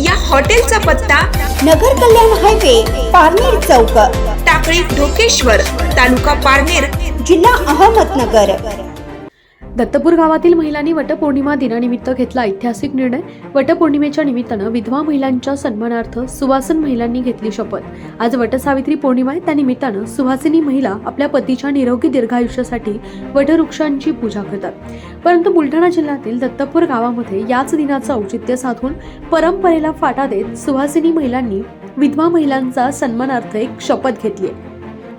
या हॉटेलचा पत्ता नगर कल्याण हायवे पारनेर चौक. टाकळी ढोकेश्वर तालुका पारनेर जिल्हा अहमदनगर. दत्तपूर गावातील महिलांनी वटपौर्णिमा दिनानिमित्त घेतला ऐतिहासिक निर्णय. वटपौर्णिमेच्या निमित्तानं विधवा महिलांच्या सन्मानार्थ सुवासन महिलांनी घेतली शपथ. आज वटसावित्री पौर्णिमा आहे. त्यानिमित्तानं सुहासिनी महिला आपल्या पतीच्या निरोगी दीर्घायुष्यासाठी वटवृक्षांची पूजा करतात. परंतु बुलढाणा जिल्ह्यातील दत्तपूर गावामध्ये याच दिनाचं औचित्य साधून परंपरेला फाटा देत सुहासिनी महिलांनी विधवा महिलांचा सन्मानार्थ एक शपथ घेतली आहे.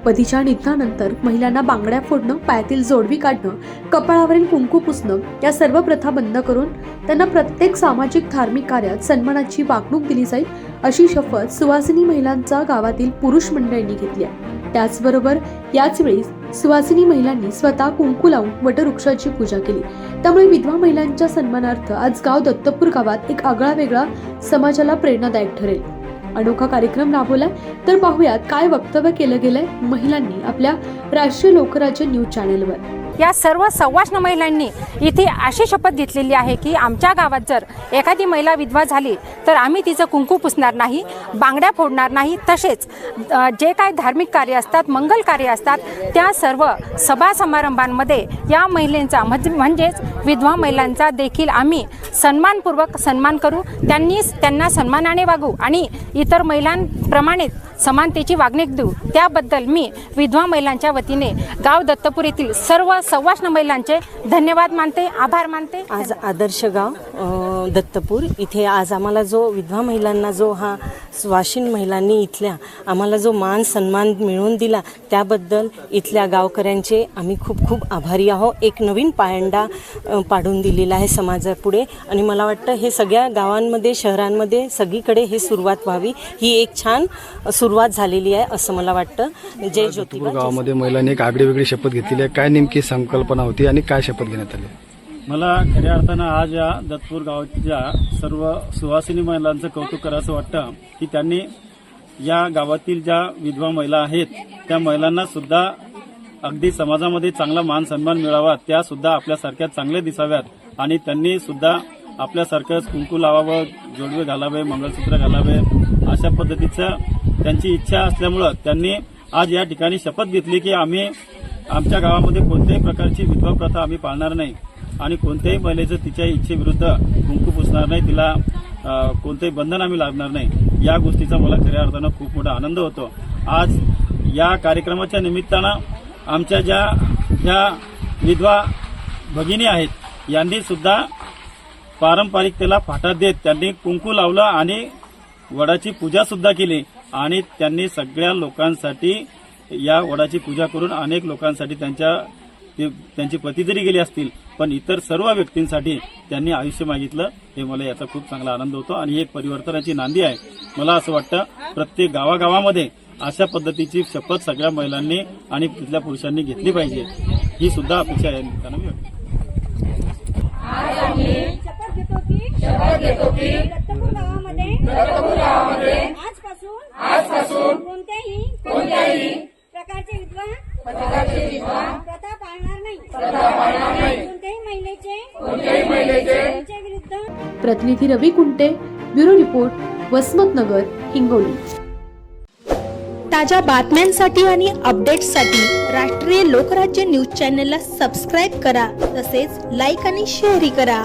पतीच्या निधनानंतर महिलांना बांगड्या फोडणं पायातील जोडवी काढणं कपाळावरील कुंकू पुसणं या सर्व प्रथा बंद करून त्यांना प्रत्येक सामाजिक धार्मिक कार्यात सन्मानाची वागणूक दिली जाईल अशी शपथ सुवासिनी महिलांचा गावातील पुरुष मंडळींनी घेतली आहे. त्याचबरोबर याच वेळी सुवासिनी महिलांनी स्वतः कुंकू लावून वटवृक्षाची पूजा केली. त्यामुळे विधवा महिलांच्या सन्मानार्थ आज गाव दत्तपूर गावात एक आगळा वेगळा समाजाला प्रेरणादायक ठरेल. अनोखा कार्यक्रम राबवलाय. तर पाहूयात काय वक्तव्य केलं गेलंय? महिलांनी आपल्या राष्ट्रीय लोकराज्य न्यूज चॅनेलवर. या सर्व सव्वाष्ण महिलांनी इथे अशी शपथ घेतलेली आहे की आमच्या गावात जर एखादी महिला विधवा झाली तर आम्ही तिचं कुंकू पुसणार नाही बांगड्या फोडणार नाही तसेच जे काय धार्मिक कार्य असतात मंगल कार्य असतात त्या सर्व सभा समारंभांमध्ये या महिलेंचा म्हणजेच विधवा महिलांचा देखील आम्ही सन्मानपूर्वक सन्मान करू त्यांनी त्यांना सन्मानाने वागू आणि इतर महिलांप्रमाणेच समानतेची वागणूक देऊ. त्याबद्दल मी विधवा महिलांच्या वतीने गाव दत्तपूर येथील सर्व सव्वाष्ण महिलांचे धन्यवाद मानते आभार मानते. आज आदर्श गाव दत्तपूर. इथे आज आम्हाला जो विधवा महिलांना जो हा स्वाशीन महिलांनी इथल्या आम्हाला जो मान सन्मान मिळवून दिला त्याबद्दल इथल्या गावकऱ्यांचे आम्ही खूप खूप आभारी आहोत. एक नवीन पायंडा पाडून दिलेला आहे समाजापुढे. आणि मला वाटतं हे सगळ्या गावांमध्ये शहरांमध्ये सगळीकडे हे सुरुवात व्हावी. ही एक छान सुरुवात झालेली आहे असं मला वाटतं. जय ज्योतिबा. जय गावामध्ये महिलांनी एक आगळी वेगळी शपथ घेतलेली आहे. काय नेमकी संकल्पना होती आणि काय शपथ घेण्यात आली? मला खऱ्या अर्थानं आज या दत्तपूर गावाच्या सर्व सुवासिनी महिलांचं कौतुक करावं वाटतं की त्यांनी या गावातील ज्या विधवा महिला आहेत त्या महिलांना सुद्धा अगदी समाजामध्ये चांगला मान सन्मान मिळावा त्या सुद्धा आपल्यासारख्या चांगल्या दिसाव्यात आणि त्यांनी सुद्धा आपल्यासारखंच कुंकू लावावं जोडवे घालावे मंगळसूत्र घालावे अशा पद्धतीचं त्यांची इच्छा असल्यामुळं त्यांनी आज या ठिकाणी शपथ घेतली की आम्ही आमच्या गावामध्ये कोणत्याही प्रकारची विधवा प्रथा आम्ही पाळणार नाही. आणि कोणत्याही महिलेचं तिच्या इच्छेविरुद्ध कुंकू पुसणार नाही तिला कोणतंही बंधन आम्ही लागणार नाही. या गोष्टीचा मला खऱ्या अर्थानं खूप मोठा आनंद होतो. आज या कार्यक्रमाच्या निमित्तानं आमच्या ज्या ह्या विधवा भगिनी आहेत यांनी सुद्धा पारंपरिकतेला फाटा देत त्यांनी कुंकू लावलं आणि वडाची पूजा सुद्धा केली. आणि त्यांनी सगळ्या लोकांसाठी या वडाची पूजा करून अनेक लोकांसाठी त्यांच्या त्यांची पती जरी गेली असतील पण इतर सर्व व्यक्तींसाठी त्यांनी आयुष्य मागितलं. हे मला याचा खूप चांगला आनंद होतो आणि ही एक परिवर्तनाची नांदी आहे. मला असं वाटतं प्रत्येक गावागावामध्ये अशा पद्धतीची शपथ सगळ्या महिलांनी आणि तिथल्या पुरुषांनी घेतली पाहिजे. ही सुद्धा अपेक्षा या निमित्तानं मी व्यक्त करतो. आजपासून आजपासून कोणत्याही कोणत्याही प्रकारचे विधवा प्रकारचे विधवा प्रथा पाळणार नाही. प्रथा पाळणार नाही. कोणत्याही महिलेचे कोणत्याही महिलेचे त्यांच्या विरुद्ध प्रतिनिधी रवी कुंटे ब्युरो रिपोर्ट वसमतनगर हिंगोली. ताज्या बातम्यांसाठी आणि अपडेट्ससाठी राष्ट्रीय लोकराज्य न्यूज चॅनलला सबस्क्राईब करा तसेच लाईक आणि शेअरही करा.